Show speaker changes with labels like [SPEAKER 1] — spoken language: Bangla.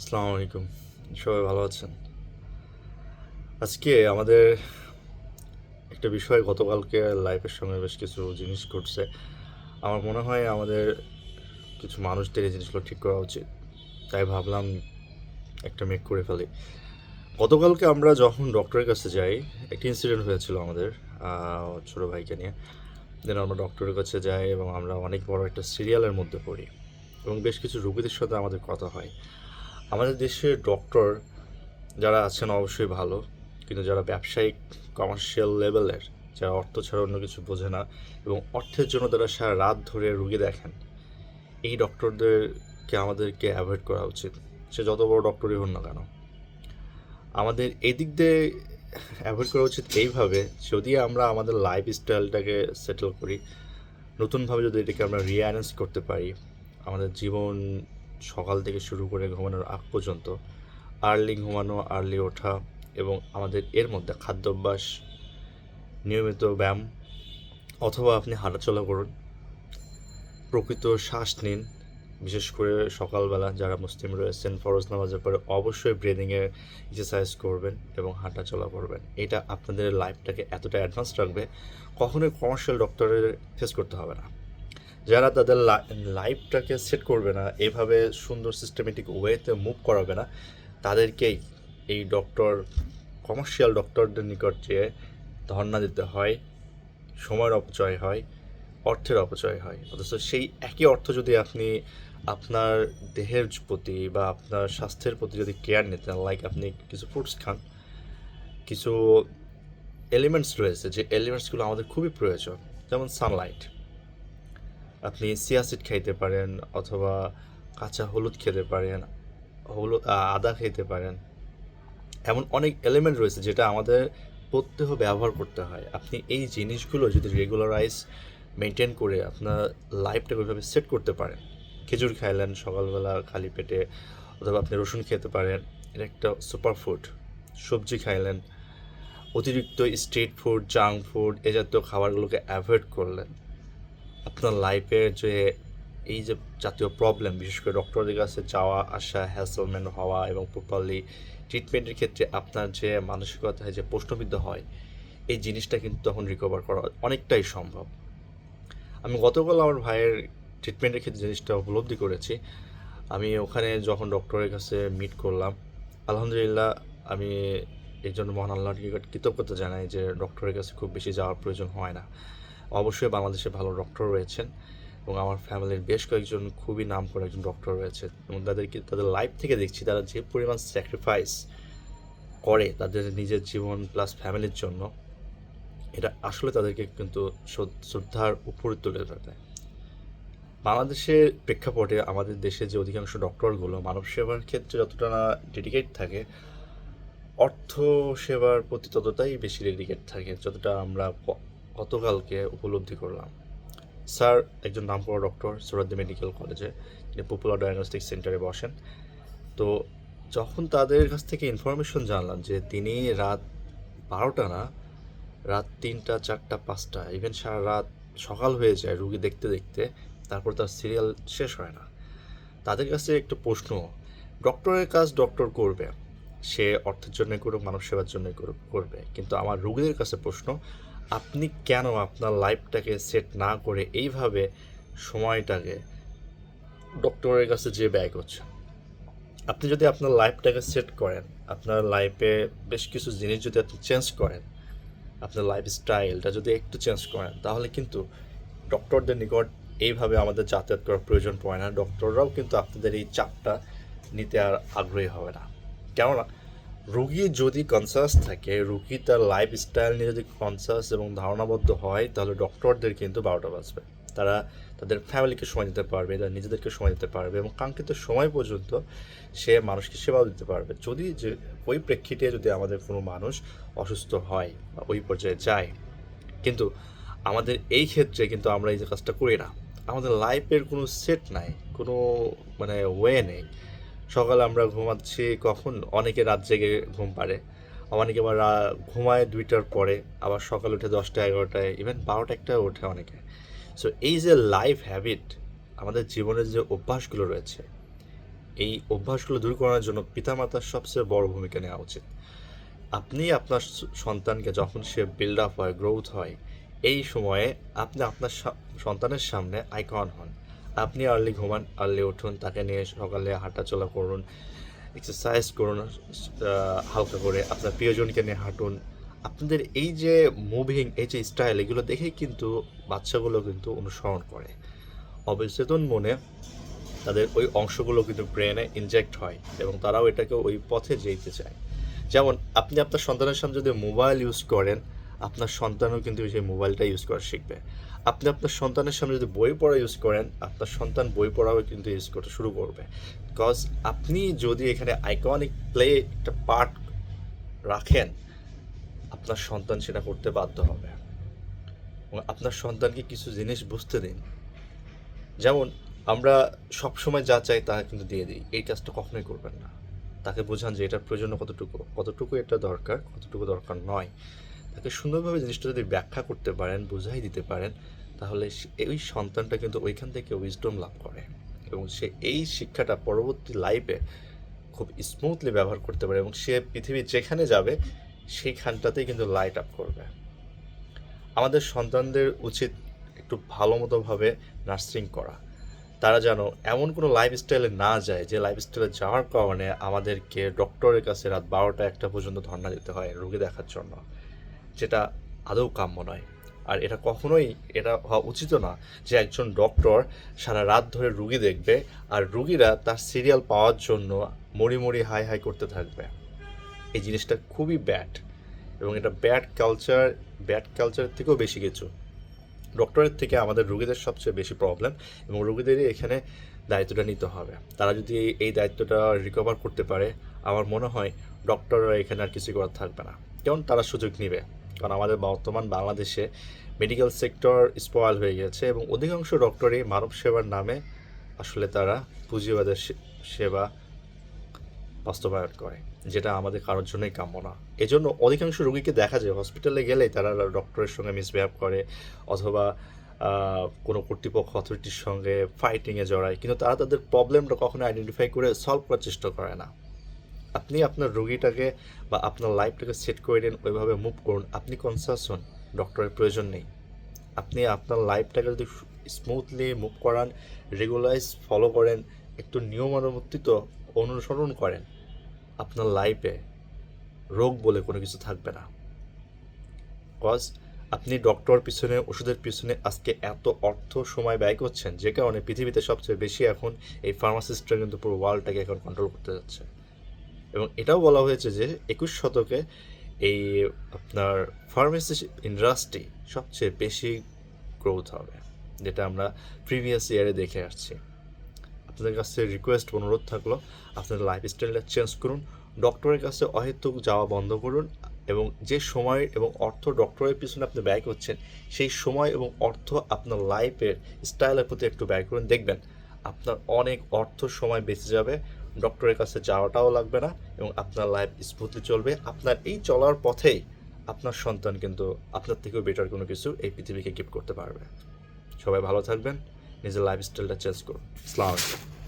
[SPEAKER 1] আসসালামু আলাইকুম। সবাই ভালো আছেন? আজকে আমাদের একটা বিষয় গতকালকে লাইফের সঙ্গে বেশ কিছু জিনিস ঘটছে। আমার মনে হয় আমাদের কিছু মানুষদের এই জিনিসগুলো ঠিক করা উচিত। তাই ভাবলাম একটা মেক করে ফেলি। গতকালকে আমরা যখন ডক্টরের কাছে যাই, একটা ইনসিডেন্ট হয়েছিল আমাদের ছোট ভাইকে নিয়ে। দেন আমরা ডক্টরের কাছে যাই এবং আমরা অনেক বড় একটা সিরিয়ালের মধ্যে পড়ি। এবং বেশ কিছু রোগীদের সাথে আমাদের কথা হয়। আমাদের দেশে ডক্টর যারা আছেন অবশ্যই ভালো, কিন্তু যারা ব্যবসায়িক কমার্শিয়াল লেভেলের যারা অর্থ ছাড়া অন্য কিছু বোঝে না এবং অর্থের জন্য তারা সারা রাত ধরে রুগী দেখেন, এই ডক্টরদেরকে আমাদেরকে অ্যাভয়েড করা উচিত। সে যত বড় ডক্টরই হন না কেন। আমাদের এই দিক দিয়ে অ্যাভয়েড করা উচিত এইভাবে, যদি আমরা আমাদের লাইফ স্টাইলটাকে সেটেল করি, নতুনভাবে যদি এটাকে আমরা রিঅ্যারেঞ্জ করতে পারি, আমাদের জীবন সকাল থেকে শুরু করে ঘুমানোর আগ পর্যন্ত আর্লি ঘুমানো আর্লি ওঠা এবং আমাদের এর মধ্যে খাদ্যাভ্যাস, নিয়মিত ব্যায়াম অথবা আপনি হাঁটাচলা করুন। প্রকৃত শ্বাস নিন, বিশেষ করে সকালবেলা যারা মুসলিম রয়েছেন, ফরজ নামাজের পরে অবশ্যই ব্রিদিংয়ের এক্সারসাইজ করবেন এবং হাঁটাচলা করবেন। এটা আপনাদের লাইফটাকে এতটা অ্যাডভান্স রাখবে, কখনোই কমার্শিয়াল ডক্টরের ফেস করতে হবে না। যারা তাদের লাইফটাকে সেট করবে না, এভাবে সুন্দর সিস্টেমেটিক ওয়েতে মুভ করাবে না, তাদেরকেই এই ডক্টর কমার্শিয়াল ডক্টরদের নিকট যেয়ে ধর্ণা দিতে হয়, সময়ের অপচয় হয়, অর্থের অপচয় হয়। অথচ সেই একই অর্থ যদি আপনি আপনার দেহের প্রতি বা আপনার স্বাস্থ্যের প্রতি যদি কেয়ার নিতেন লাইক আপনি কিছু ফ্রুটস খান, কিছু এলিমেন্টস রয়েছে, যে এলিমেন্টসগুলো আমাদের খুবই প্রয়োজন, যেমন সানলাইট আপনি সিয়াসিড খাইতে পারেন অথবা কাঁচা হলুদ খেতে পারেন, হলুদ আদা খেতে পারেন। এমন অনেক এলিমেন্ট রয়েছে যেটা আমাদের প্রত্যহ ব্যবহার করতে হয়। আপনি এই জিনিসগুলো যদি রেগুলারাইজ মেনটেন করে আপনার লাইফটাকে ওইভাবে সেট করতে পারেন। খেজুর খাইলেন সকালবেলা খালি পেটে, অথবা আপনি রসুন খেতে পারেন, এটা একটা সুপার ফুড সবজি খাইলেন, অতিরিক্ত স্ট্রিট ফুড জাঙ্ক ফুড এ জাতীয় খাবারগুলোকে অ্যাভয়েড করলেন। আপনার লাইফের যে এই যে জাতীয় প্রবলেম বিশেষ করে ডক্টরের কাছে যাওয়া, আসা হ্যাসলমেন্ট হওয়া এবং প্রপারলি ট্রিটমেন্টের ক্ষেত্রে আপনার যে মানসিকতায় যে প্রশ্নবিদ্ধ হয়, এই জিনিসটা কিন্তু তখন রিকভার করা অনেকটাই সম্ভব। আমি গতকাল আমার ভাইয়ের ট্রিটমেন্টের ক্ষেত্রে জিনিসটা উপলব্ধি করেছি। আমি ওখানে যখন ডক্টরের কাছে মিট করলাম, আলহামদুলিল্লাহ আমি এই জন্য মহান আল্লাহর নিকট কৃতজ্ঞতা জানাই যে ডক্টরের কাছে খুব বেশি যাওয়ার প্রয়োজন হয় না। অবশ্যই বাংলাদেশে ভালো ডক্টর রয়েছেন এবং আমার ফ্যামিলির বেশ কয়েকজন খুবই নাম করা একজন ডক্টর রয়েছে। এবং তাদেরকে, তাদের লাইফ থেকে দেখছি, তারা যে পরিমাণ স্যাক্রিফাইস করে তাদের নিজের জীবন প্লাস ফ্যামিলির জন্য, এটা আসলে তাদেরকে কিন্তু শ্রদ্ধার উপরে তুলে ধরে বাংলাদেশের প্রেক্ষাপটে আমাদের দেশে যে অধিকাংশ ডক্টরগুলো মানব সেবার ক্ষেত্রে যতটা না ডেডিকেট থাকে, অর্থ সেবার প্রতি ততটাই বেশি ডেডিকেট থাকে, যতটা আমরা গতকালকে উপলব্ধি করলাম। স্যার, একজন নামকরা ডক্টর সুরাদ্দি মেডিকেল কলেজে তিনি পপুলার ডায়াগনস্টিক সেন্টারে বসেন। তো যখন তাদের কাছ থেকে ইনফরমেশন জানলাম যে তিনি রাত বারোটা না, রাত তিনটা, চারটা, পাঁচটা, ইভেন সারা রাত সকাল হয়ে যায় রুগী দেখতে দেখতে, তারপর তার সিরিয়াল শেষ হয় না। তাদের কাছে একটা প্রশ্ন, ডক্টরের কাজ ডক্টর করবে। সে অর্থের জন্য করুক, মানব সেবার জন্য করবে। কিন্তু আমার রুগীদের কাছে প্রশ্ন আপনি কেন আপনার লাইফটাকে সেট না করে এইভাবে সময়টাকে ডক্টরের কাছে যে ব্যয় করছেন? আপনি যদি আপনার লাইফটাকে সেট করেন, আপনার লাইফে বেশ কিছু জিনিস যদি আপনি চেঞ্জ করেন, আপনার লাইফ স্টাইলটা যদি একটু চেঞ্জ করেন, তাহলে কিন্তু ডক্টরদের নিকট এইভাবে আমাদের যাতায়াত করার প্রয়োজন পড়ে না। ডক্টররাও কিন্তু আপনাদের এই চাপটা নিতে আর আগ্রহী হবে না। কেননা রুগী যদি কনসাস থাকে, রুগী তার লাইফ স্টাইল নিয়ে যদি কনসাস এবং ধারণাবদ্ধ হয়, তাহলে ডক্টরদের কিন্তু বারোটা বাজবে। তারা তাদের ফ্যামিলিকে সময় দিতে পারবে, তারা নিজেদেরকে সময় দিতে পারবে এবং কাঙ্ক্ষিত সময় পর্যন্ত সে মানুষকে সেবাও দিতে পারবে। যদি যে, ওই প্রেক্ষিতে যদি আমাদের কোনো মানুষ অসুস্থ হয় বা ওই পর্যায়ে যায়, কিন্তু আমাদের এই ক্ষেত্রে কিন্তু আমরা এই যে কাজটা করি না। আমাদের লাইফের কোনো সেট নাই, কোনো মানে ওয়ে নেই। সকালে আমরা ঘুমাচ্ছি, কখন? অনেকে রাত জেগে ঘুম পারে। অনেকে আবার ঘুমায় দুইটার পরে, আবার সকালে উঠে দশটা, এগারোটায় ইভেন বারোটা একটা ওঠে অনেকে। সো এই যে লাইফ হ্যাবিট আমাদের জীবনের যে অভ্যাসগুলো রয়েছে, এই অভ্যাসগুলো দূর করার জন্য পিতামাতার সবচেয়ে বড় ভূমিকা নেওয়া উচিত। আপনি আপনার সন্তানকে যখন সে বিল্ড আপ হয় গ্রোথ হয়, এই সময়ে আপনি আপনার সন্তানের সামনে আইকন হন। আপনি আর্লি ঘুমান আর্লি উঠুন, তাকে নিয়ে সকালে হাঁটাচলা করুন এক্সারসাইজ করুন হালকা করে আপনার প্রিয়জনকে নিয়ে হাঁটুন। আপনাদের এই যে মুভিং এই যে স্টাইল এগুলো দেখেই কিন্তু বাচ্চাগুলো কিন্তু অনুসরণ করে। অবচেতন মনে তাদের ওই অংশগুলো কিন্তু ব্রেনে ইনজেক্ট হয় এবং তারাও এটাকে ওই পথে যেতে চায়। যেমন আপনি আপনার সন্তানের সামনে যদি মোবাইল ইউজ করেন, আপনার সন্তানও কিন্তু সেই মোবাইলটা ইউজ করা শিখবে। আপনি আপনার সন্তানের সামনে যদি বই পড়া ইউজ করেন, আপনার সন্তান বই পড়াও কিন্তু ইউজ করতে শুরু করবে। বিকজ আপনি যদি এখানে আইকনিক প্লে একটা পার্ট রাখেন, আপনার সন্তান সেটা করতে বাধ্য হবে। এবং আপনার সন্তানকে কিছু জিনিস বুঝতে দিন। যেমন, আমরা সব সময় যা চাই তা কিন্তু দিয়ে দিই। এই কাজটা কখনোই করবেন না। তাকে বোঝান যে এটার প্রয়োজন কতটুকু কতটুকু এটা দরকার, কতটুকু দরকার নয়। তাকে সুন্দরভাবে জিনিসটা যদি ব্যাখ্যা করতে পারেন, বুঝাই দিতে পারেন, তাহলে ওই সন্তানটা কিন্তু ওইখান থেকে উইজডম লাভ করে এবং সে এই শিক্ষাটা পরবর্তী লাইফে খুব স্মুথলি ব্যবহার করতে পারে এবং সে পৃথিবীর যেখানে যাবে, সেইখানটাতেই কিন্তু লাইট আপ করবে। আমাদের সন্তানদের উচিত একটু ভালো মতোভাবে নার্সিং করা। তারা যেন এমন কোনো লাইফস্টাইলে না যায়, যে লাইফস্টাইলে যাওয়ার কারণে আমাদেরকে ডক্টরের কাছে রাত বারোটা একটা পর্যন্ত ধর্ণা দিতে হয় রোগী দেখার জন্য। যেটা আদৌ কাম্য নয়। আর এটা কখনোই, এটা হওয়া উচিত না যে একজন ডক্টর সারা রাত ধরে রুগী দেখবে আর রুগীরা তার সিরিয়াল পাওয়ার জন্য মরি মরি হাই হাই করতে থাকবে। এই জিনিসটা খুবই ব্যাড এবং এটা ব্যাড কালচার, ব্যাড কালচারের থেকেও বেশি কিছু। ডক্টরের থেকে আমাদের রুগীদের সবচেয়ে বেশি প্রবলেম এবং রুগীদেরই এখানে দায়িত্বটা নিতে হবে। তারা যদি এই- দায়িত্বটা রিকভার করতে পারে, আমার মনে হয় ডক্টররা এখানে আর কিছু করার থাকবে না। কেমন তারা সুযোগ নেবে? কারণ আমাদের বর্তমান বাংলাদেশে মেডিকেল সেক্টর স্পয়াল হয়ে গেছে এবং অধিকাংশ ডক্টরই মানব সেবার নামে আসলে তারা পুঁজিবাদের সেবা বাস্তবায়ন করে, যেটা আমাদের কারোর জন্যই কাম্য না। এজন্য অধিকাংশ রুগীকে দেখা যায় হসপিটালে গেলেই তারা ডক্টরের সঙ্গে মিসবিহেভ করে অথবা কোনো কর্তৃপক্ষ অথরিটির সঙ্গে ফাইটিংয়ে জড়ায়, কিন্তু তারা তাদের প্রবলেমটা কখনো আইডেন্টিফাই করে সলভ করার চেষ্টা করে না। আপনি আপনার রোগীটাকে বা আপনার লাইফটাকে সেট করে দিন ওইভাবে মুভ করুন। আপনি কনসাস হন ডক্টরের প্রয়োজন নেই। আপনি আপনার লাইফটাকে যদি স্মুথলি মুভ করান রেগুলারাইজ ফলো করেন, একটু নিয়মানুবর্তিত অনুসরণ করেন, আপনার লাইফে রোগ বলে কোনো কিছু থাকবে না। কজ আপনি ডক্টর পিছনে, ওষুধের পিছনে আজকে এত অর্থ সময় ব্যয় করছেন, যে কারণে পৃথিবীতে সবচেয়ে বেশি এখন এই ফার্মাসিস্টরা কিন্তু পুরো ওয়ার্ল্ডটাকে এখন কন্ট্রোল করতে যাচ্ছে। এবং এটাও বলা হয়েছে যে একুশ শতকে এই আপনার ফার্মেসি ইন্ডাস্ট্রি সবচেয়ে বেশি গ্রোথ হবে, যেটা আমরা প্রিভিয়াস ইয়ারে দেখে আসছি। আপনাদের কাছে রিকোয়েস্ট অনুরোধ থাকল, আপনাদের লাইফস্টাইলটা চেঞ্জ করুন ডক্টরের কাছে অহেতুক যাওয়া বন্ধ করুন এবং যে সময় এবং অর্থ ডক্টরের পিছনে আপনি ব্যয় করছেন, সেই সময় এবং অর্থ আপনার লাইফের স্টাইলের প্রতি একটু ব্যয় করুন। দেখবেন আপনার অনেক অর্থ সময় বেঁচে যাবে ডক্টরের কাছে যাওয়াটাও লাগবে না এবং আপনার লাইফ স্মুথলি চলবে। আপনার এই চলার পথেই আপনার সন্তান কিন্তু আপনার থেকেও বেটার কোনো কিছু এই পৃথিবীকে গিফট করতে পারবে। সবাই ভালো থাকবেন, নিজের লাইফস্টাইলটা চেঞ্জ করুন। আলাইকুম।